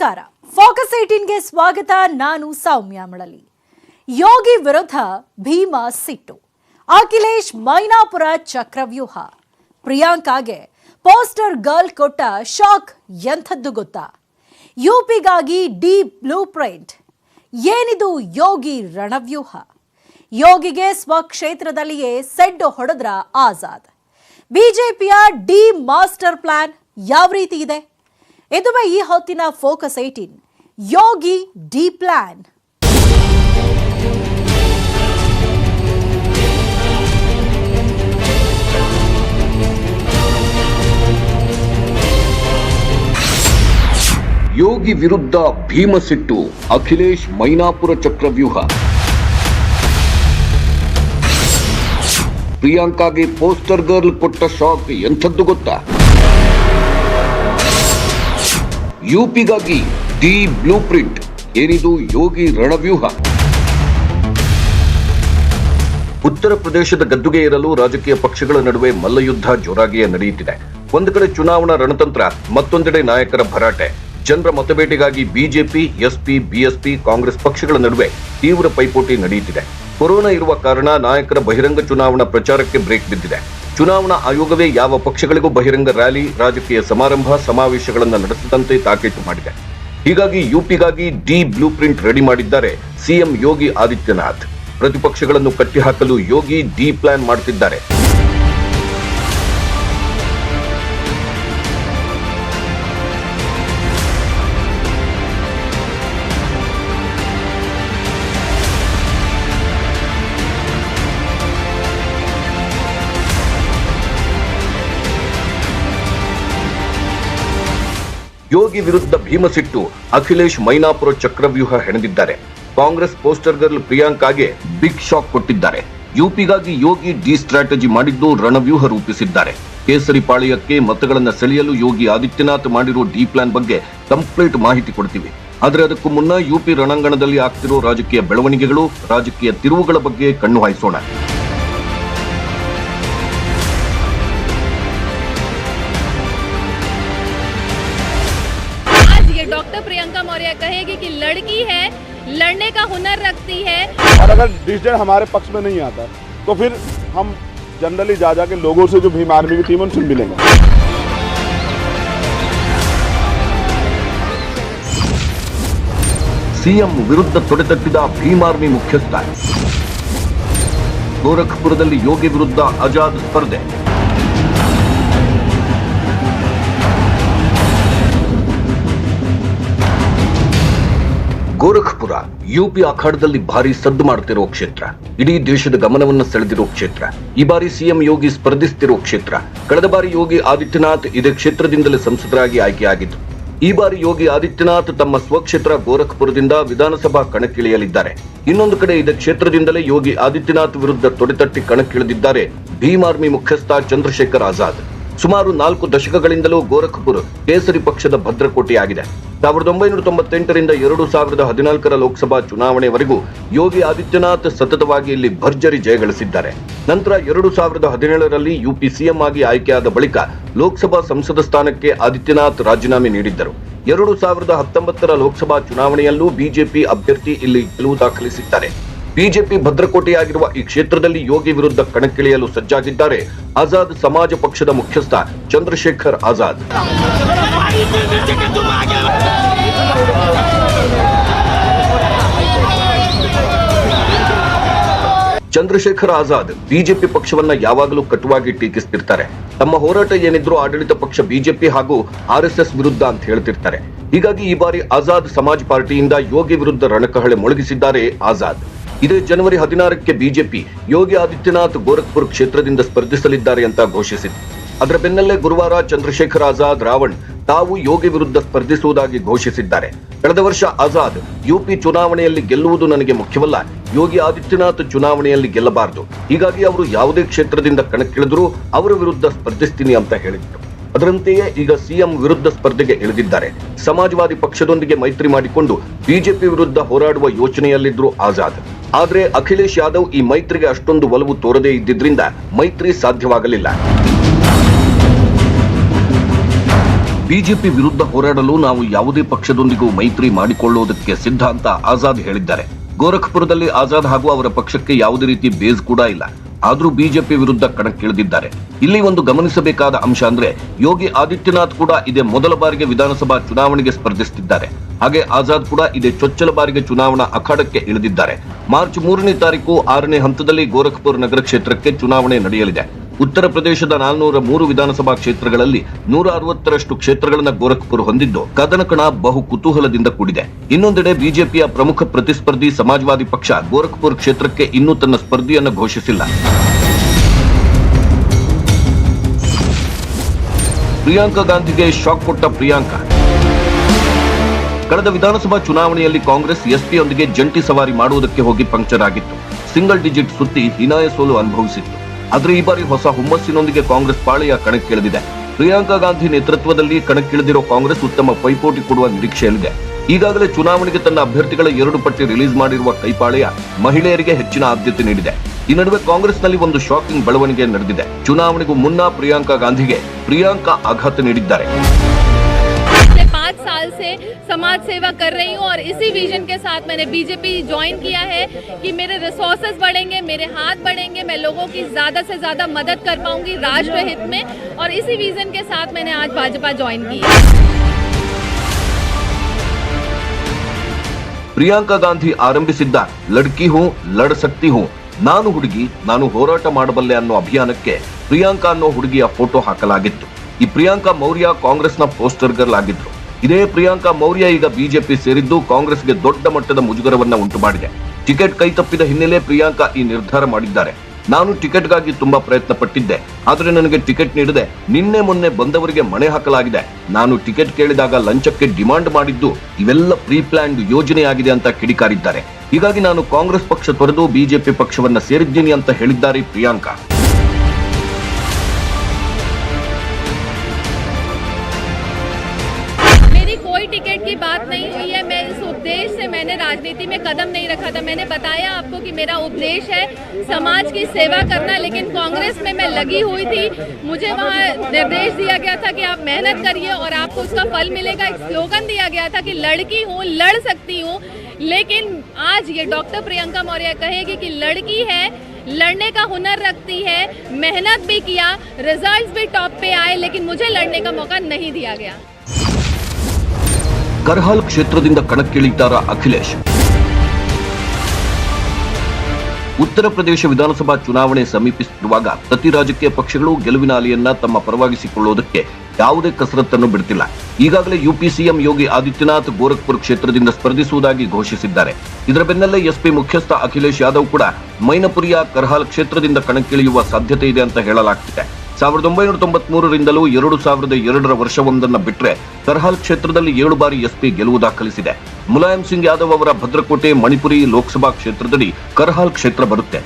ನಮಸ್ಕಾರ. ಫೋಕಸ್ ಏಟೀನ್ಗೆ ಸ್ವಾಗತ. ನಾನು ಸೌಮ್ಯ ಮಳಲಿ. ಯೋಗಿ ವಿರುದ್ಧ ಭೀಮಾ ಸಿಟ್ಟು. ಅಖಿಲೇಶ್ ಮೈನಾಪುರ ಚಕ್ರವ್ಯೂಹ. ಪ್ರಿಯಾಂಕಾಗೆ ಪೋಸ್ಟರ್ ಗರ್ಲ್ ಕೊಟ್ಟ ಶಾಕ್ ಎಂಥದ್ದು ಗೊತ್ತಾ? ಯುಪಿಗಾಗಿ ಡೀಪ್ ಬ್ಲೂ ಪ್ರಿಂಟ್. ಏನಿದು ಯೋಗಿ ರಣವ್ಯೂಹ? ಯೋಗಿಗೆ ಸ್ವಕ್ಷೇತ್ರದಲ್ಲಿಯೇ ಸೆಡ್ಡು ಹೊಡೆದ್ರ ಆಜಾದ್. ಬಿಜೆಪಿಯ ಡಿ ಮಾಸ್ಟರ್ ಪ್ಲಾನ್ ಯಾವ ರೀತಿ ಇದೆ? ಇದುವೇ ಈ ಹೊತ್ತಿನ focus eighteen Yogi D plan. Yogi ವಿರುದ್ಧ ಭೀಮಸಿಟ್ಟು, ಅಖಿಲೇಶ್ ಮೈನಾಪುರ ಚಕ್ರವ್ಯೂಹ ಪ್ರಿಯಾಂಕಾಗೆ ಪೋಸ್ಟರ್ ಗರ್ಲ್ ಕೊಟ್ಟ ಶಾಕ್ ಎಂಥದ್ದು ಗೊತ್ತಾ? ಯುಪಿಗಾಗಿ ದಿ ಬ್ಲೂ ಪ್ರಿಂಟ್ ಏನಿದು ಯೋಗಿ ರಣವ್ಯೂಹ. ಉತ್ತರ ಪ್ರದೇಶದ ಗದ್ದುಗೆ ಇರಲು ರಾಜಕೀಯ ಪಕ್ಷಗಳ ನಡುವೆ ಮಲ್ಲಯುದ್ಧ ಜೋರಾಗಿಯೇ ನಡೆಯುತ್ತಿದೆ. ಒಂದು ಕಡೆ ಚುನಾವಣಾ ರಣತಂತ್ರ, ಮತ್ತೊಂದೆಡೆ ನಾಯಕರ ಭರಾಟೆ. ಜನರ ಮತಬೇಟೆಗಾಗಿ ಬಿಜೆಪಿ, ಎಸ್ಪಿ, ಬಿಎಸ್ಪಿ, ಕಾಂಗ್ರೆಸ್ ಪಕ್ಷಗಳ ನಡುವೆ ತೀವ್ರ ಪೈಪೋಟಿ ನಡೆಯುತ್ತಿದೆ. ಕೊರೋನಾ ಇರುವ ಕಾರಣ ನಾಯಕರ ಬಹಿರಂಗ ಚುನಾವಣಾ ಪ್ರಚಾರಕ್ಕೆ ಬ್ರೇಕ್ ಬಿದ್ದಿದೆ. ಚುನಾವಣಾ ಆಯೋಗವೇ ಯಾವ ಪಕ್ಷಗಳಿಗೂ ಬಹಿರಂಗ ರ್ಯಾಲಿ, ರಾಜಕೀಯ ಸಮಾರಂಭ, ಸಮಾವೇಶಗಳನ್ನು ನಡೆಸದಂತೆ ತಾಕೀತು ಮಾಡಿದೆ. ಹೀಗಾಗಿ ಯುಪಿಗಾಗಿ ಡಿ ಬ್ಲೂ ಪ್ರಿಂಟ್ ರೆಡಿ ಮಾಡಿದ್ದಾರೆ ಸಿಎಂ ಯೋಗಿ ಆದಿತ್ಯನಾಥ್. ಪ್ರತಿಪಕ್ಷಗಳನ್ನು ಕಟ್ಟಿಹಾಕಲು ಯೋಗಿ ಡಿ ಪ್ಲಾನ್ ಮಾಡುತ್ತಿದ್ದಾರೆ ಯೋಗಿ ವಿರುದ್ಧ ಭೀಮಸಿಟ್ಟು ಅಖಿಲೇಶ್ ಮೈನಾಪುರ ಚಕ್ರವ್ಯೂಹ ಹೆಣೆದಿದ್ದಾರೆ. ಕಾಂಗ್ರೆಸ್ ಪೋಸ್ಟರ್ ಗರ್ಲ್ ಪ್ರಿಯಾಂಕಾಗೆ ಬಿಗ್ ಶಾಕ್ ಕೊಟ್ಟಿದ್ದಾರೆ. ಯುಪಿಗಾಗಿ ಯೋಗಿ ಡಿ ಸ್ಟ್ರಾಟಜಿ ಮಾಡಿದ್ದು ರಣವ್ಯೂಹ ರೂಪಿಸಿದ್ದಾರೆ. ಕೇಸರಿ ಪಾಳಯಕ್ಕೆ ಮತಗಳನ್ನು ಸೆಳೆಯಲು ಯೋಗಿ ಆದಿತ್ಯನಾಥ್ ಮಾಡಿರೋ ಡಿ ಪ್ಲಾನ್ ಬಗ್ಗೆ ಕಂಪ್ಲೀಟ್ ಮಾಹಿತಿ ಕೊಡ್ತೀವಿ. ಆದರೆ ಅದಕ್ಕೂ ಮುನ್ನ ಯುಪಿ ರಣಾಂಗಣದಲ್ಲಿ ಆಗ್ತಿರೋ ರಾಜಕೀಯ ಬೆಳವಣಿಗೆಗಳು, ರಾಜಕೀಯ ತಿರುವುಗಳ ಬಗ್ಗೆ ಕಣ್ಣು ಹಾಯಿಸೋಣ. हुनर रखती है और अगर डिसीजन हमारे पक्ष में नहीं आता तो फिर हम जनरली जा जा के लोगों से जो भीम आर्मी की टीम है उनसे मिलेंगे ಸಿಎಂ ವಿರುದ್ಧ ತೊಡೆತಟ್ಟಿದ ಭೀಮಾರ್ಮಿ ಮುಖ್ಯಸ್ಥ ಗೋರಖ್ಪುರದಲ್ಲಿ ಯೋಗಿ ವಿರುದ್ಧ ಆಜಾದ್ ಸ್ಪರ್ಧೆ ಯುಪಿ ಅಖಾಡದಲ್ಲಿ ಭಾರಿ ಸದ್ದು ಮಾಡುತ್ತಿರುವ ಕ್ಷೇತ್ರ. ಇಡೀ ದೇಶದ ಗಮನವನ್ನು ಸೆಳೆದಿರೋ ಕ್ಷೇತ್ರ. ಈ ಬಾರಿ ಸಿಎಂ ಯೋಗಿ ಸ್ಪರ್ಧಿಸುತ್ತಿರುವ ಕ್ಷೇತ್ರ. ಕಳೆದ ಬಾರಿ ಯೋಗಿ ಆದಿತ್ಯನಾಥ್ ಇದೇ ಕ್ಷೇತ್ರದಿಂದಲೇ ಸಂಸದರಾಗಿ ಆಯ್ಕೆಯಾಗಿದ್ದು, ಈ ಬಾರಿ ಯೋಗಿ ಆದಿತ್ಯನಾಥ್ ತಮ್ಮ ಸ್ವಕ್ಷೇತ್ರ ಗೋರಖ್ಪುರದಿಂದ ವಿಧಾನಸಭಾ ಕಣಕ್ಕಿಳಿಯಲಿದ್ದಾರೆ. ಇನ್ನೊಂದು ಕಡೆ ಇದೇ ಕ್ಷೇತ್ರದಿಂದಲೇ ಯೋಗಿ ಆದಿತ್ಯನಾಥ್ ವಿರುದ್ಧ ತೊಡೆತಟ್ಟಿ ಕಣಕ್ಕಿಳಿದಿದ್ದಾರೆ ಭೀಮ್ ಆರ್ಮಿ ಮುಖ್ಯಸ್ಥ ಚಂದ್ರಶೇಖರ್ ಆಜಾದ್. ಸುಮಾರು ನಾಲ್ಕು ದಶಕಗಳಿಂದಲೂ ಗೋರಖ್ಪುರ್ ಕೇಸರಿ ಪಕ್ಷದ ಭದ್ರಕೋಟೆಯಾಗಿದೆ. ಸಾವಿರದ ಒಂಬೈನೂರ ತೊಂಬತ್ತೆಂಟರಿಂದ ಎರಡು ಸಾವಿರದ ಹದಿನಾಲ್ಕರ ಲೋಕಸಭಾ ಚುನಾವಣೆವರೆಗೂ ಯೋಗಿ ಆದಿತ್ಯನಾಥ್ ಸತತವಾಗಿ ಇಲ್ಲಿ ಭರ್ಜರಿ ಜಯಗಳಿಸಿದ್ದಾರೆ. ನಂತರ ಎರಡು ಸಾವಿರದ ಹದಿನೇಳರಲ್ಲಿ ಯುಪಿ ಸಿಎಂ ಆಗಿ ಆಯ್ಕೆಯಾದ ಬಳಿಕ ಲೋಕಸಭಾ ಸಂಸದ ಸ್ಥಾನಕ್ಕೆ ಆದಿತ್ಯನಾಥ್ ರಾಜೀನಾಮೆ ನೀಡಿದ್ದರು. ಎರಡು ಸಾವಿರದ ಹತ್ತೊಂಬತ್ತರ ಲೋಕಸಭಾ ಚುನಾವಣೆಯಲ್ಲೂ ಬಿಜೆಪಿ ಅಭ್ಯರ್ಥಿ ಇಲ್ಲಿ ಗೆಲುವು ದಾಖಲಿಸಿದ್ದಾರೆ. ಬಿಜೆಪಿ ಭದ್ರಕೋಟೆಯಾಗಿರುವ ಈ ಕ್ಷೇತ್ರದಲ್ಲಿ ಯೋಗಿ ವಿರುದ್ಧ ಕಣಕ್ಕಿಳಿಯಲು ಸಜ್ಜಾಗಿದ್ದಾರೆ ಆಜಾದ್ ಸಮಾಜ ಪಕ್ಷದ ಮುಖ್ಯಸ್ಥ ಚಂದ್ರಶೇಖರ್ ಆಜಾದ್. ಚಂದ್ರಶೇಖರ್ ಆಜಾದ್ ಬಿಜೆಪಿ ಪಕ್ಷವನ್ನ ಯಾವಾಗಲೂ ಕಟುವಾಗಿ ಟೀಕಿಸ್ತಿರ್ತಾರೆ. ತಮ್ಮ ಹೋರಾಟ ಏನಿದ್ರು ಆಡಳಿತ ಪಕ್ಷ ಬಿಜೆಪಿ ಹಾಗೂ ಆರ್ಎಸ್ಎಸ್ ವಿರುದ್ಧ ಅಂತ ಹೇಳ್ತಿರ್ತಾರೆ. ಹೀಗಾಗಿ ಈ ಬಾರಿ ಆಜಾದ್ ಸಮಾಜ್ ಪಾರ್ಟಿಯಿಂದ ಯೋಗಿ ವಿರುದ್ಧ ರಣಕಹಳೆ ಮೊಳಗಿಸಿದ್ದಾರೆ ಆಜಾದ್. ಇದೇ ಜನವರಿ ಹದಿನಾರಕ್ಕೆ ಬಿಜೆಪಿ ಯೋಗಿ ಆದಿತ್ಯನಾಥ್ ಗೋರಖ್ಪುರ್ ಕ್ಷೇತ್ರದಿಂದ ಸ್ಪರ್ಧಿಸಲಿದ್ದಾರೆ ಅಂತ ಘೋಷಿಸಿತ್ತು ಅದರ ಬೆನ್ನಲ್ಲೇ ಗುರುವಾರ ಚಂದ್ರಶೇಖರ್ ಆಜಾದ್, ರಾವಣ್ ತಾವು ಯೋಗಿ ವಿರುದ್ಧ ಸ್ಪರ್ಧಿಸುವುದಾಗಿ ಘೋಷಿಸಿದ್ದಾರೆ. ಕಳೆದ ವರ್ಷ ಆಜಾದ್ ಯುಪಿ ಚುನಾವಣೆಯಲ್ಲಿ ಗೆಲ್ಲುವುದು ನನಗೆ ಮುಖ್ಯವಲ್ಲ, ಯೋಗಿ ಆದಿತ್ಯನಾಥ್ ಚುನಾವಣೆಯಲ್ಲಿ ಗೆಲ್ಲಬಾರದು. ಹೀಗಾಗಿ ಅವರು ಯಾವುದೇ ಕ್ಷೇತ್ರದಿಂದ ಕಣಕ್ಕಿಳಿದರೂ ಅವರ ವಿರುದ್ಧ ಸ್ಪರ್ಧಿಸ್ತೀನಿ ಅಂತ ಹೇಳಿದ್ರು. ಅದರಂತೆಯೇ ಈಗ ಸಿಎಂ ವಿರುದ್ಧ ಸ್ಪರ್ಧೆಗೆ ಇಳಿದಿದ್ದಾರೆ. ಸಮಾಜವಾದಿ ಪಕ್ಷದೊಂದಿಗೆ ಮೈತ್ರಿ ಮಾಡಿಕೊಂಡು ಬಿಜೆಪಿ ವಿರುದ್ಧ ಹೋರಾಡುವ ಯೋಚನೆಯಲ್ಲಿದ್ರು ಆಜಾದ್. ಆದರೆ ಅಖಿಲೇಶ್ ಯಾದವ್ ಈ ಮೈತ್ರಿಗೆ ಅಷ್ಟೊಂದು ಒಲವು ತೋರದೇ ಇದ್ದಿದ್ರಿಂದ ಮೈತ್ರಿ ಸಾಧ್ಯವಾಗಲಿಲ್ಲ. ಬಿಜೆಪಿ ವಿರುದ್ಧ ಹೋರಾಡಲು ನಾವು ಯಾವುದೇ ಪಕ್ಷದೊಂದಿಗೂ ಮೈತ್ರಿ ಮಾಡಿಕೊಳ್ಳುವುದಕ್ಕೆ ಸಿದ್ಧ ಅಂತ ಆಜಾದ್ ಹೇಳಿದ್ದಾರೆ. ಗೋರಖ್ಪುರದಲ್ಲಿ ಆಜಾದ್ ಹಾಗೂ ಅವರ ಪಕ್ಷಕ್ಕೆ ಯಾವುದೇ ರೀತಿ ಬೇಸ್ ಕೂಡ ಇಲ್ಲ. ಆದ್ರೂ ಬಿಜೆಪಿ ವಿರುದ್ಧ ಕಣಕ್ಕಿಳಿದಿದ್ದಾರೆ. ಇಲ್ಲಿ ಒಂದು ಗಮನಿಸಬೇಕಾದ ಅಂಶ ಅಂದ್ರೆ ಯೋಗಿ ಆದಿತ್ಯನಾಥ್ ಕೂಡ ಇದೇ ಮೊದಲ ಬಾರಿಗೆ ವಿಧಾನಸಭಾ ಚುನಾವಣೆಗೆ ಸ್ಪರ್ಧಿಸುತ್ತಿದ್ದಾರೆ ಹಾಗೆ ಆಜಾದ್ ಕೂಡ ಇದೇ ಚೊಚ್ಚಲ ಬಾರಿಗೆ ಚುನಾವಣಾ ಅಖಾಡಕ್ಕೆ ಇಳಿದಿದ್ದಾರೆ. ಮಾರ್ಚ್ ಮೂರನೇ ತಾರೀಕು ಆರನೇ ಹಂತದಲ್ಲಿ ಗೋರಖ್ಪುರ್ ನಗರ ಕ್ಷೇತ್ರಕ್ಕೆ ಚುನಾವಣೆ ನಡೆಯಲಿದೆ. ಉತ್ತರ ಪ್ರದೇಶದ ನಾಲ್ನೂರ ಮೂರು ವಿಧಾನಸಭಾ ಕ್ಷೇತ್ರಗಳಲ್ಲಿ ನೂರ ಅರವತ್ತರಷ್ಟು ಕ್ಷೇತ್ರಗಳನ್ನು ಗೋರಖ್ಪುರ್ ಹೊಂದಿದ್ದು ಕದನಕಣ ಬಹು ಕುತೂಹಲದಿಂದ ಕೂಡಿದೆ. ಇನ್ನೊಂದೆಡೆ ಬಿಜೆಪಿಯ ಪ್ರಮುಖ ಪ್ರತಿಸ್ಪರ್ಧಿ ಸಮಾಜವಾದಿ ಪಕ್ಷ ಗೋರಖ್ಪುರ್ ಕ್ಷೇತ್ರಕ್ಕೆ ಇನ್ನೂ ತನ್ನ ಸ್ಪರ್ಧಿಯನ್ನು ಘೋಷಿಸಿಲ್ಲ. ಪ್ರಿಯಾಂಕಾ ಗಾಂಧಿಗೆ ಶಾಕ್ ಕೊಟ್ಟ ಪ್ರಿಯಾಂಕಾ. ಕಳೆದ ವಿಧಾನಸಭಾ ಚುನಾವಣೆಯಲ್ಲಿ ಕಾಂಗ್ರೆಸ್ ಎಸ್ಪಿಯೊಂದಿಗೆ ಜಂಟಿ ಸವಾರಿ ಮಾಡುವುದಕ್ಕೆ ಹೋಗಿ ಪಂಕ್ಚರ್ ಆಗಿತ್ತು. ಸಿಂಗಲ್ ಡಿಜಿಟ್ ಸುತ್ತಿ ಹೀನಾಯ ಸೋಲು ಅನುಭವಿಸಿತ್ತು. ಆದ್ರೆ ಈ ಬಾರಿ ಹೊಸ ಹುಮ್ಮಸ್ಸಿನೊಂದಿಗೆ ಕಾಂಗ್ರೆಸ್ ಪಾಳೆಯ ಕಣಕ್ಕಿಳಿದಿದೆ. ಪ್ರಿಯಾಂಕಾ ಗಾಂಧಿ ನೇತೃತ್ವದಲ್ಲಿ ಕಣಕ್ಕಿಳಿದಿರೋ ಕಾಂಗ್ರೆಸ್ ಉತ್ತಮ ಪೈಪೋಟಿ ಕೊಡುವ ನಿರೀಕ್ಷೆಯಲ್ಲಿದೆ. ಈಗಾಗಲೇ ಚುನಾವಣೆಗೆ ತನ್ನ ಅಭ್ಯರ್ಥಿಗಳ ಎರಡು ಪಟ್ಟಿ ರಿಲೀಸ್ ಮಾಡಿರುವ ಕೈಪಾಳೆಯ ಮಹಿಳೆಯರಿಗೆ ಹೆಚ್ಚಿನ ಆದ್ಯತೆ ನೀಡಿದೆ. ಈ ನಡುವೆ ಕಾಂಗ್ರೆಸ್ನಲ್ಲಿ ಒಂದು ಶಾಕಿಂಗ್ ಬೆಳವಣಿಗೆ ನಡೆದಿದೆ. ಚುನಾವಣೆಗೂ ಮುನ್ನ ಪ್ರಿಯಾಂಕಾ ಗಾಂಧಿಗೆ ಪ್ರಿಯಾಂಕಾ ಆಘಾತ ನೀಡಿದ್ದಾರೆ. साल से समाज सेवा कर रही हूँ और इसी विजन के साथ मैंने बीजेपी ज्वाइन किया है कि मेरे रिसोर्सेज बढ़ेंगे मेरे हाथ बढ़ेंगे मैं लोगों की ज़्यादा से ज़्यादा मदद कर पाऊंगी राष्ट्र हित में और इसी विजन के साथ मैंने आज भाजपा ज्वाइन की है ಪ್ರಿಯಾಂಕಾ ಗಾಂಧಿ ಆರಂಭಿಸಿದ್ದ ಲಡ್ಕಿ ಹೂ ಲಡ್ ಸಕ್ತಿ ಹೂ ನಾನು ಹುಡುಗಿ ನಾನು ಹೋರಾಟ ಮಾಡಬಲ್ಲೆ ಅನ್ನೋ ಅಭಿಯಾನಕ್ಕೆ ಪ್ರಿಯಾಂಕಾ ಅನ್ನೋ ಹುಡುಗಿಯ ಫೋಟೋ ಹಾಕಲಾಗಿತ್ತು ಈ ಪ್ರಿಯಾಂಕಾ ಮೌರ್ಯ ಕಾಂಗ್ರೆಸ್ನ ಪೋಸ್ಟರ್ ಗರ್ಲ್ ಆಗಿದ್ರು ಇದೇ ಪ್ರಿಯಾಂಕಾ ಮೌರ್ಯ ಈಗ ಬಿಜೆಪಿ ಸೇರಿದ್ದು ಕಾಂಗ್ರೆಸ್ಗೆ ದೊಡ್ಡ ಮಟ್ಟದ ಮುಜುಗರವನ್ನ ಉಂಟು ಮಾಡಿದೆ. ಟಿಕೆಟ್ ಕೈತಪ್ಪಿದ ಹಿನ್ನೆಲೆ ಪ್ರಿಯಾಂಕಾ ಈ ನಿರ್ಧಾರ ಮಾಡಿದ್ದಾರೆ. ನಾನು ಟಿಕೆಟ್ಗಾಗಿ ತುಂಬಾ ಪ್ರಯತ್ನ ಪಟ್ಟಿದ್ದೆ. ಆದರೆ ನನಗೆ ಟಿಕೆಟ್ ನೀಡದೆ ನಿನ್ನೆ ಮೊನ್ನೆ ಬಂದವರಿಗೆ ಮಣೆ ಹಾಕಲಾಗಿದೆ. ನಾನು ಟಿಕೆಟ್ ಕೇಳಿದಾಗ ಲಂಚಕ್ಕೆ ಡಿಮಾಂಡ್ ಮಾಡಿದ್ದು ಇವೆಲ್ಲ ಪ್ರೀ ಪ್ಲಾನ್ಡ್ ಯೋಜನೆಯಾಗಿದೆ ಅಂತ ಕಿಡಿಕಾರಿದ್ದಾರೆ. ಹೀಗಾಗಿ ನಾನು ಕಾಂಗ್ರೆಸ್ ಪಕ್ಷ ತೊರೆದು ಬಿಜೆಪಿ ಪಕ್ಷವನ್ನ ಸೇರಿದ್ದೀನಿ ಅಂತ ಹೇಳಿದ್ದಾರೆ ಪ್ರಿಯಾಂಕಾ. मैंने राजनीति में कदम नहीं रखा था। मैंने बताया आपको कि मेरा उपदेश है समाज की सेवा करना, लेकिन कांग्रेस में मैं लगी हुई थी। मुझे वहाँ निर्देश दिया गया था कि आप मेहनत करिए और आपको उसका फल मिलेगा। एक स्लोगन दिया गया था कि लड़की हूँ, लड़ सकती हूँ। लेकिन आज ये डॉक्टर प्रियंका मौर्य कहेगी कि लड़की है, लड़ने का हुनर रखती है, मेहनत भी किया रिजल्ट्स भी टॉप पे आए, लेकिन मुझे लड़ने का मौका नहीं दिया गया। ಕರ್ಹಾಲ್ ಕ್ಷೇತ್ರದಿಂದ ಕಣಕ್ಕಿಳಿತಾರ ಅಖಿಲೇಶ್. ಉತ್ತರ ಪ್ರದೇಶ ವಿಧಾನಸಭಾ ಚುನಾವಣೆ ಸಮೀಪಿಸುತ್ತಿರುವಾಗ ಪ್ರತಿ ರಾಜಕೀಯ ಪಕ್ಷಗಳು ಗೆಲುವಿನ ಅಲೆಯನ್ನ ತಮ್ಮ ಪರವಾಗಿಸಿಕೊಳ್ಳುವುದಕ್ಕೆ ಯಾವುದೇ ಕಸರತ್ತನ್ನು ಬಿಡುತ್ತಿಲ್ಲ ಈಗಾಗಲೇ ಯುಪಿ ಸಿಎಂ ಯೋಗಿ ಆದಿತ್ಯನಾಥ್ ಗೋರಖ್ಪುರ್ ಕ್ಷೇತ್ರದಿಂದ ಸ್ಪರ್ಧಿಸುವುದಾಗಿ ಘೋಷಿಸಿದ್ದಾರೆ. ಇದರ ಬೆನ್ನಲ್ಲೇ ಎಸ್ಪಿ ಮುಖ್ಯಸ್ಥ ಅಖಿಲೇಶ್ ಯಾದವ್ ಕೂಡ ಮೈನಪುರಿಯ ಕರ್ಹಾಲ್ ಕ್ಷೇತ್ರದಿಂದ ಕಣಕ್ಕಿಳಿಯುವ ಸಾಧ್ಯತೆ ಇದೆ ಅಂತ ಹೇಳಲಾಗ್ತಿದೆ. ಸಾವಿರದ ಒಂಬೈನೂರ ತೊಂಬತ್ ಮೂರರಿಂದಲೂ ಎರಡು ಸಾವಿರದ ಎರಡರ ವರ್ಷವೊಂದನ್ನ ಬಿಟ್ಟರೆ ಕರ್ಹಾಲ್ ಕ್ಷೇತ್ರದಲ್ಲಿ ಏಳು ಬಾರಿ ಎಸ್ಪಿ ಗೆಲುವು ದಾಖಲಿಸಿದೆ. ಮುಲಾಯಂ ಸಿಂಗ್ ಯಾದವ್ ಅವರ ಭದ್ರಕೋಟೆ, ಮಣಿಪುರಿ ಲೋಕಸಭಾ ಕ್ಷೇತ್ರದಡಿ ಕರ್ಹಾಲ್ ಕ್ಷೇತ್ರ ಬರುತ್ತೆ.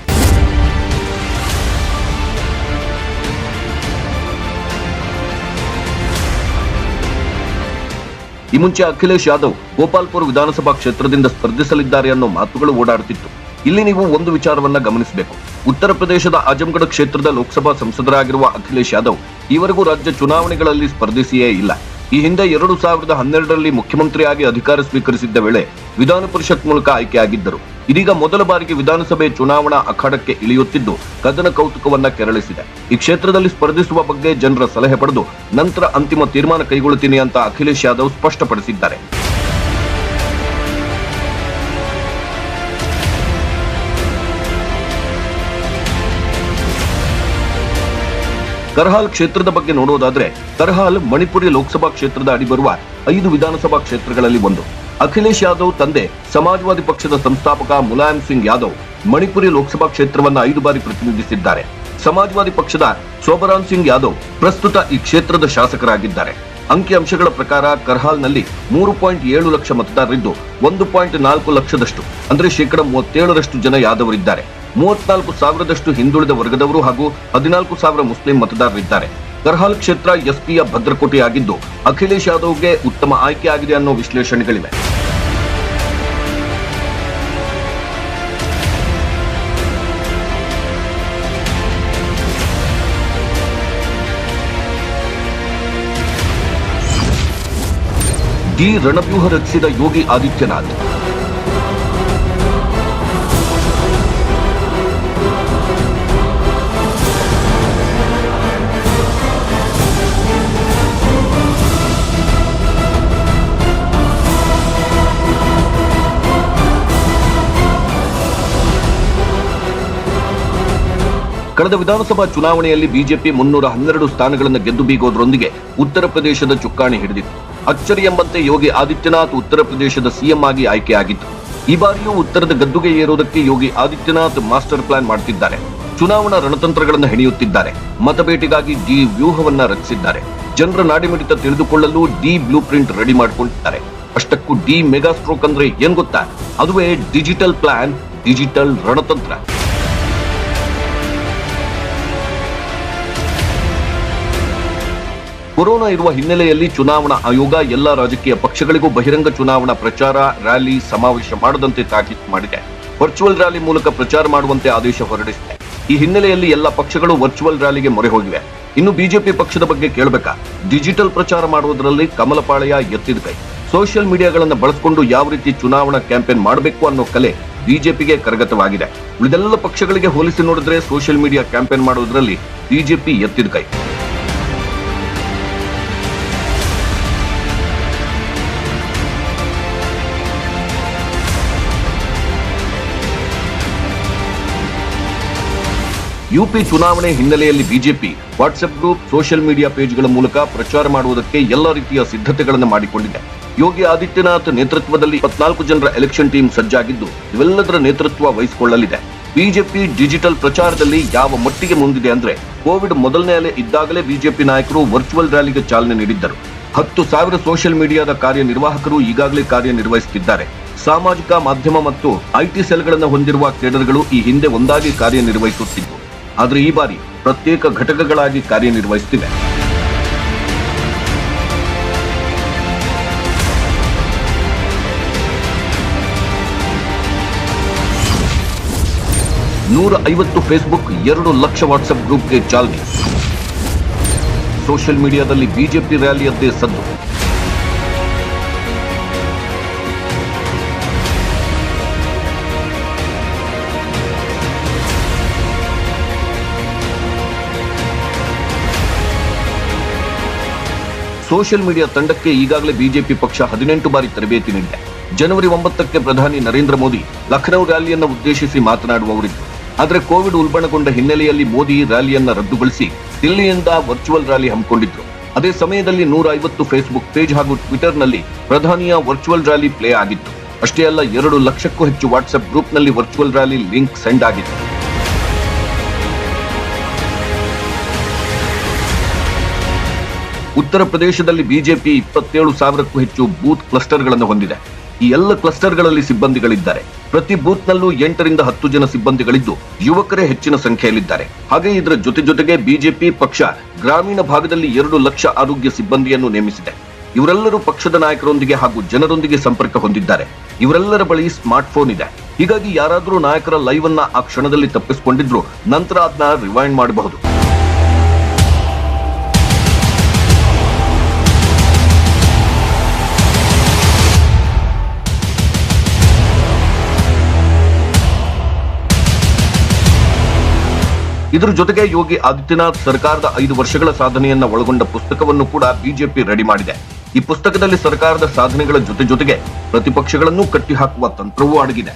ಈ ಮುಂಚೆ ಅಖಿಲೇಶ್ ಯಾದವ್ ಗೋಪಾಲ್ಪುರ್ ವಿಧಾನಸಭಾ ಕ್ಷೇತ್ರದಿಂದ ಸ್ಪರ್ಧಿಸಲಿದ್ದಾರೆ ಅನ್ನೋ ಮಾತುಗಳು ಓಡಾಡುತ್ತಿತ್ತು ಇಲ್ಲಿ ನೀವು ಒಂದು ವಿಚಾರವನ್ನ ಗಮನಿಸಬೇಕು. ಉತ್ತರ ಪ್ರದೇಶದ ಆಜಮ್ಗಢ ಕ್ಷೇತ್ರದ ಲೋಕಸಭಾ ಸಂಸದರಾಗಿರುವ ಅಖಿಲೇಶ್ ಯಾದವ್ ಈವರೆಗೂ ರಾಜ್ಯ ಚುನಾವಣೆಗಳಲ್ಲಿ ಸ್ಪರ್ಧಿಸಿಯೇ ಇಲ್ಲ. ಈ ಹಿಂದೆ ಎರಡು ಸಾವಿರದ ಹನ್ನೆರಡರಲ್ಲಿ ಮುಖ್ಯಮಂತ್ರಿಯಾಗಿ ಅಧಿಕಾರ ಸ್ವೀಕರಿಸಿದ್ದ ವೇಳೆ ವಿಧಾನ ಪರಿಷತ್ ಮೂಲಕ ಆಯ್ಕೆಯಾಗಿದ್ದರು. ಇದೀಗ ಮೊದಲ ಬಾರಿಗೆ ವಿಧಾನಸಭೆ ಚುನಾವಣಾ ಅಖಾಡಕ್ಕೆ ಇಳಿಯುತ್ತಿದ್ದು ಕದನ ಕೌತುಕವನ್ನ ಕೆರಳಿಸಿದೆ. ಈ ಕ್ಷೇತ್ರದಲ್ಲಿ ಸ್ಪರ್ಧಿಸುವ ಬಗ್ಗೆ ಜನರ ಸಲಹೆ ಪಡೆದು ನಂತರ ಅಂತಿಮ ತೀರ್ಮಾನ ಕೈಗೊಳ್ಳುತ್ತೀನಿ ಅಂತ ಅಖಿಲೇಶ್ ಯಾದವ್ ಸ್ಪಷ್ಟಪಡಿಸಿದ್ದಾರೆ. ಕರ್ಹಾಲ್ ಕ್ಷೇತ್ರದ ಬಗ್ಗೆ ನೋಡೋದಾದ್ರೆ ಕರ್ಹಾಲ್ ಮಣಿಪುರಿ ಲೋಕಸಭಾ ಕ್ಷೇತ್ರದ ಅಡಿ ಬರುವ ಐದು ವಿಧಾನಸಭಾ ಕ್ಷೇತ್ರಗಳಲ್ಲಿ ಒಂದು. ಅಖಿಲೇಶ್ ಯಾದವ್ ತಂದೆ ಸಮಾಜವಾದಿ ಪಕ್ಷದ ಸಂಸ್ಥಾಪಕ ಮುಲಾಯಂ ಸಿಂಗ್ ಯಾದವ್ ಮಣಿಪುರಿ ಲೋಕಸಭಾ ಕ್ಷೇತ್ರವನ್ನು ಐದು ಬಾರಿ ಪ್ರತಿನಿಧಿಸಿದ್ದಾರೆ. ಸಮಾಜವಾದಿ ಪಕ್ಷದ ಸೋಬರಾನ್ ಸಿಂಗ್ ಯಾದವ್ ಪ್ರಸ್ತುತ ಈ ಕ್ಷೇತ್ರದ ಶಾಸಕರಾಗಿದ್ದಾರೆ. ಅಂಕಿಅಂಶಗಳ ಪ್ರಕಾರ ಕರ್ಹಾಲ್ನಲ್ಲಿ ಮೂರು ಪಾಯಿಂಟ್ ಏಳು ಲಕ್ಷ ಮತದಾರರಿದ್ದು ಒಂದು ಪಾಯಿಂಟ್ ನಾಲ್ಕು ಲಕ್ಷದಷ್ಟು. ಅಂದರೆ ಶೇಕಡ ಮೂವತ್ತೇಳರಷ್ಟು ಜನ ಯಾದವರಿದ್ದಾರೆ. ಮೂವತ್ನಾಲ್ಕು ಸಾವಿರದಷ್ಟು ಹಿಂದುಳಿದ ವರ್ಗದವರು ಹಾಗೂ ಹದಿನಾಲ್ಕು ಸಾವಿರ ಮುಸ್ಲಿಂ ಮತದಾರರಿದ್ದಾರೆ. ಕರ್ಹಾಲ್ ಕ್ಷೇತ್ರ ಎಸ್ಪಿಯ ಭದ್ರಕೋಟೆಯಾಗಿದ್ದು ಅಖಿಲೇಶ್ ಯಾದವ್ಗೆ ಉತ್ತಮ ಆಯ್ಕೆ ಆಗಿದೆ ಅನ್ನೋ ವಿಶ್ಲೇಷಣೆಗಳಿವೆ. ಡಿ ರಣವ್ಯೂಹ ರಚಿಸಿದ ಯೋಗಿ ಆದಿತ್ಯನಾಥ್. ಕಳೆದ ವಿಧಾನಸಭಾ ಚುನಾವಣೆಯಲ್ಲಿ ಬಿಜೆಪಿ ಮುನ್ನೂರ ಹನ್ನೆರಡು ಸ್ಥಾನಗಳನ್ನು ಗೆದ್ದು ಬೀಗೋದ್ರೊಂದಿಗೆ ಉತ್ತರ ಪ್ರದೇಶದ ಚುಕ್ಕಾಣಿ ಹಿಡಿದಿತ್ತು. ಅಚ್ಚರಿ ಎಂಬಂತೆ ಯೋಗಿ ಆದಿತ್ಯನಾಥ್ ಉತ್ತರ ಪ್ರದೇಶದ ಸಿಎಂ ಆಗಿ ಆಯ್ಕೆಯಾಗಿತ್ತು. ಈ ಬಾರಿಯೂ ಉತ್ತರದ ಗದ್ದುಗೆ ಏರೋದಕ್ಕೆ ಯೋಗಿ ಆದಿತ್ಯನಾಥ್ ಮಾಸ್ಟರ್ ಪ್ಲಾನ್ ಮಾಡುತ್ತಿದ್ದಾರೆ ಚುನಾವಣಾ ರಣತಂತ್ರಗಳನ್ನು ಹೆಣೆಯುತ್ತಿದ್ದಾರೆ. ಮತಬೇಟೆಗಾಗಿ ಡಿ ವ್ಯೂಹವನ್ನ ರಚಿಸಿದ್ದಾರೆ. ಜನರ ನಾಡಿಮಿಡಿತ ತಿಳಿದುಕೊಳ್ಳಲು ಡಿ ಬ್ಲೂ ಪ್ರಿಂಟ್ ರೆಡಿ ಮಾಡಿಕೊಂಡಿದ್ದಾರೆ. ಅಷ್ಟಕ್ಕೂ ಡಿ ಮೆಗಾ ಸ್ಟ್ರೋಕ್ ಅಂದ್ರೆ ಏನ್ ಗೊತ್ತಾ? ಅದುವೇ ಡಿಜಿಟಲ್ ಪ್ಲಾನ್, ಡಿಜಿಟಲ್ ರಣತಂತ್ರ. ಕೊರೋನಾ ಇರುವ ಹಿನ್ನೆಲೆಯಲ್ಲಿ ಚುನಾವಣಾ ಆಯೋಗ ಎಲ್ಲ ರಾಜಕೀಯ ಪಕ್ಷಗಳಿಗೂ ಬಹಿರಂಗ ಚುನಾವಣಾ ಪ್ರಚಾರ, ರ್ಯಾಲಿ, ಸಮಾವೇಶ ಮಾಡದಂತೆ ತಾಕೀತು ಮಾಡಿದೆ. ವರ್ಚುವಲ್ ರ್ಯಾಲಿ ಮೂಲಕ ಪ್ರಚಾರ ಮಾಡುವಂತೆ ಆದೇಶ ಹೊರಡಿಸಿದೆ. ಈ ಹಿನ್ನೆಲೆಯಲ್ಲಿ ಎಲ್ಲ ಪಕ್ಷಗಳು ವರ್ಚುವಲ್ ರ್ಯಾಲಿಗೆ ಮೊರೆ ಹೋಗಿವೆ. ಇನ್ನು ಬಿಜೆಪಿ ಪಕ್ಷದ ಬಗ್ಗೆ ಕೇಳಬೇಕಾ? ಡಿಜಿಟಲ್ ಪ್ರಚಾರ ಮಾಡುವುದರಲ್ಲಿ ಕಮಲಪಾಳೆಯ ಎತ್ತಿದ ಕೈ. ಸೋಷಿಯಲ್ ಮೀಡಿಯಾಗಳನ್ನು ಬಳಸಿಕೊಂಡು ಯಾವ ರೀತಿ ಚುನಾವಣಾ ಕ್ಯಾಂಪೇನ್ ಮಾಡಬೇಕು ಅನ್ನೋ ಕಲೆ ಬಿಜೆಪಿಗೆ ಕರಗತವಾಗಿದೆ. ಉಳಿದೆಲ್ಲ ಪಕ್ಷಗಳಿಗೆ ಹೋಲಿಸಿ ನೋಡಿದ್ರೆ ಸೋಷಿಯಲ್ ಮೀಡಿಯಾ ಕ್ಯಾಂಪೇನ್ ಮಾಡುವುದರಲ್ಲಿ ಬಿಜೆಪಿ ಎತ್ತಿದ ಕೈ. ಯುಪಿ ಚುನಾವಣೆ ಹಿನ್ನೆಲೆಯಲ್ಲಿ BJP WhatsApp group, social media ಪೇಜ್ಗಳ ಮೂಲಕ ಪ್ರಚಾರ ಮಾಡುವುದಕ್ಕೆ ಎಲ್ಲ ರೀತಿಯ ಸಿದ್ಧತೆಗಳನ್ನು ಮಾಡಿಕೊಂಡಿದೆ. ಯೋಗಿ ಆದಿತ್ಯನಾಥ್ ನೇತೃತ್ವದಲ್ಲಿ ಇಪ್ಪತ್ನಾಲ್ಕು ಜನರ ಎಲೆಕ್ಷನ್ ಟೀಮ್ ಸಜ್ಜಾಗಿದ್ದು, ಇವೆಲ್ಲದರ ನೇತೃತ್ವ ವಹಿಸಿಕೊಳ್ಳಲಿದೆ. ಬಿಜೆಪಿ ಡಿಜಿಟಲ್ ಪ್ರಚಾರದಲ್ಲಿ ಯಾವ ಮಟ್ಟಿಗೆ ಮುಂದಿದೆ ಅಂದ್ರೆ, ಕೋವಿಡ್ ಮೊದಲನೇ ಅಲೆ ಇದ್ದಾಗಲೇ ಬಿಜೆಪಿ ನಾಯಕರು ವರ್ಚುವಲ್ ರ್ಯಾಲಿಗೆ ಚಾಲನೆ ನೀಡಿದ್ದರು. ಹತ್ತು ಸಾವಿರ ಸೋಷಿಯಲ್ ಮೀಡಿಯಾದ ಕಾರ್ಯನಿರ್ವಾಹಕರು ಈಗಾಗಲೇ ಕಾರ್ಯನಿರ್ವಹಿಸುತ್ತಿದ್ದಾರೆ. ಸಾಮಾಜಿಕ ಮಾಧ್ಯಮ ಮತ್ತು ಐಟಿ ಸೆಲ್ಗಳನ್ನು ಹೊಂದಿರುವ ಕೇಡರ್ಗಳು ಈ ಹಿಂದೆ ಒಂದಾಗಿ ಕಾರ್ಯನಿರ್ವಹಿಸುತ್ತಿದ್ದು. ಆದರೆ ಈ ಬಾರಿ ಪ್ರತ್ಯೇಕ ಘಟಕಗಳಾಗಿ ಕಾರ್ಯನಿರ್ವಹಿಸುತ್ತಿವೆ ನೂರ ಐವತ್ತು ಫೇಸ್ಬುಕ್, ಎರಡು ಲಕ್ಷ ವಾಟ್ಸ್ಆಪ್ ಗ್ರೂಪ್ಗೆ ಚಾಲನೆ. ಸೋಷಿಯಲ್ ಮೀಡಿಯಾದಲ್ಲಿ ಬಿಜೆಪಿ ರ್ಯಾಲಿಯದ್ದೇ ಸದ್ದು. ಸೋಷಿಯಲ್ ಮೀಡಿಯಾ ತಂಡಕ್ಕೆ ಈಗಾಗಲೇ ಬಿಜೆಪಿ ಪಕ್ಷ ಹದಿನೆಂಟು ಬಾರಿ ತರಬೇತಿ ನೀಡಿದೆ. ಜನವರಿ ಒಂಬತ್ತಕ್ಕೆ ಪ್ರಧಾನಿ ನರೇಂದ್ರ ಮೋದಿ ಲಖನೌ ರ್ಯಾಲಿಯನ್ನು ಉದ್ದೇಶಿಸಿ ಮಾತನಾಡುವವರಿದ್ದರು. ಆದರೆ ಕೋವಿಡ್ ಉಲ್ಬಣಗೊಂಡ ಹಿನ್ನೆಲೆಯಲ್ಲಿ ಮೋದಿ ರ್ಯಾಲಿಯನ್ನು ರದ್ದುಗೊಳಿಸಿ ದಿಲ್ಲಿಯಿಂದ ವರ್ಚುವಲ್ ರ್ಯಾಲಿ ಹಮ್ಮಿಕೊಂಡಿದ್ದರು ಅದೇ ಸಮಯದಲ್ಲಿ ನೂರ ಐವತ್ತು ಫೇಸ್ಬುಕ್ ಪೇಜ್ ಹಾಗೂ ಟ್ವಿಟರ್ನಲ್ಲಿ ಪ್ರಧಾನಿಯ ವರ್ಚುವಲ್ ರ್ಯಾಲಿ ಪ್ಲೇ ಆಗಿತ್ತು. ಅಷ್ಟೇ ಅಲ್ಲ ಎರಡು ಲಕ್ಷಕ್ಕೂ ಹೆಚ್ಚು ವಾಟ್ಸ್ಆಪ್ ಗ್ರೂಪ್ನಲ್ಲಿ ವರ್ಚುವಲ್ ರ್ಯಾಲಿ ಲಿಂಕ್ ಸೆಂಡ್ ಆಗಿತ್ತು. ಉತ್ತರ ಪ್ರದೇಶದಲ್ಲಿ ಬಿಜೆಪಿ ಇಪ್ಪತ್ತೇಳು ಸಾವಿರಕ್ಕೂ ಹೆಚ್ಚು ಬೂತ್ ಕ್ಲಸ್ಟರ್ಗಳನ್ನು ಹೊಂದಿದೆ. ಈ ಎಲ್ಲ ಕ್ಲಸ್ಟರ್ಗಳಲ್ಲಿ ಸಿಬ್ಬಂದಿಗಳಿದ್ದಾರೆ. ಪ್ರತಿ ಬೂತ್ನಲ್ಲೂ ಎಂಟರಿಂದ ಹತ್ತು ಜನ ಸಿಬ್ಬಂದಿಗಳಿದ್ದು ಯುವಕರೇ ಹೆಚ್ಚಿನ ಸಂಖ್ಯೆಯಲ್ಲಿದ್ದಾರೆ. ಹಾಗೆ ಇದರ ಜೊತೆ ಜೊತೆಗೆ ಬಿಜೆಪಿ ಪಕ್ಷ ಗ್ರಾಮೀಣ ಭಾಗದಲ್ಲಿ ಎರಡು ಲಕ್ಷ ಆರೋಗ್ಯ ಸಿಬ್ಬಂದಿಯನ್ನು ನೇಮಿಸಿದೆ. ಇವರೆಲ್ಲರೂ ಪಕ್ಷದ ನಾಯಕರೊಂದಿಗೆ ಹಾಗೂ ಜನರೊಂದಿಗೆ ಸಂಪರ್ಕ ಹೊಂದಿದ್ದಾರೆ. ಇವರೆಲ್ಲರ ಬಳಿ ಸ್ಮಾರ್ಟ್ ಫೋನ್ ಇದೆ. ಹೀಗಾಗಿ ಯಾರಾದರೂ ನಾಯಕರ ಲೈವ್ ಅನ್ನ ಆ ಕ್ಷಣದಲ್ಲಿ ತಪ್ಪಿಸಿಕೊಂಡಿದ್ರು ನಂತರ ಅದನ್ನ ರಿವೈಂಡ್ ಮಾಡಬಹುದು. ಇದರ ಜೊತೆಗೆ ಯೋಗಿ ಆದಿತ್ಯನಾಥ್ ಸರ್ಕಾರದ ಐದು ವರ್ಷಗಳ ಸಾಧನೆಯನ್ನ ಒಳಗೊಂಡ ಪುಸ್ತಕವನ್ನು ಕೂಡ ಬಿಜೆಪಿ ರೆಡಿ ಮಾಡಿದೆ. ಈ ಪುಸ್ತಕದಲ್ಲಿ ಸರ್ಕಾರದ ಸಾಧನೆಗಳ ಜೊತೆ ಜೊತೆಗೆ ಪ್ರತಿಪಕ್ಷಗಳನ್ನು ಕಟ್ಟಿಹಾಕುವ ತಂತ್ರವೂ ಅಡಗಿದೆ.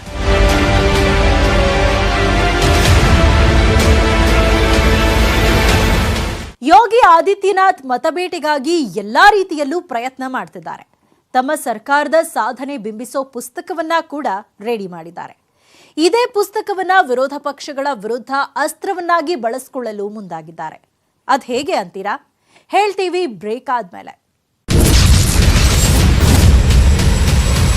ಯೋಗಿ ಆದಿತ್ಯನಾಥ್ ಮತಬೇಟೆಗಾಗಿ ಎಲ್ಲಾ ರೀತಿಯಲ್ಲೂ ಪ್ರಯತ್ನ ಮಾಡ್ತಿದ್ದಾರೆ. ತಮ್ಮ ಸರ್ಕಾರದ ಸಾಧನೆ ಬಿಂಬಿಸೋ ಪುಸ್ತಕವನ್ನ ಕೂಡ ರೆಡಿ ಮಾಡಿದ್ದಾರೆ. ಇದೇ ಪುಸ್ತಕವನ್ನ ವಿರೋಧ ಪಕ್ಷಗಳ ವಿರುದ್ಧ ಅಸ್ತ್ರವನ್ನಾಗಿ ಬಳಸಿಕೊಳ್ಳಲು ಮುಂದಾಗಿದ್ದಾರೆ. ಅದ್ ಹೇಗೆ ಅಂತೀರಾ? ಹೇಳ್ತೀವಿ ಬ್ರೇಕ್ ಆದ್ಮೇಲೆ.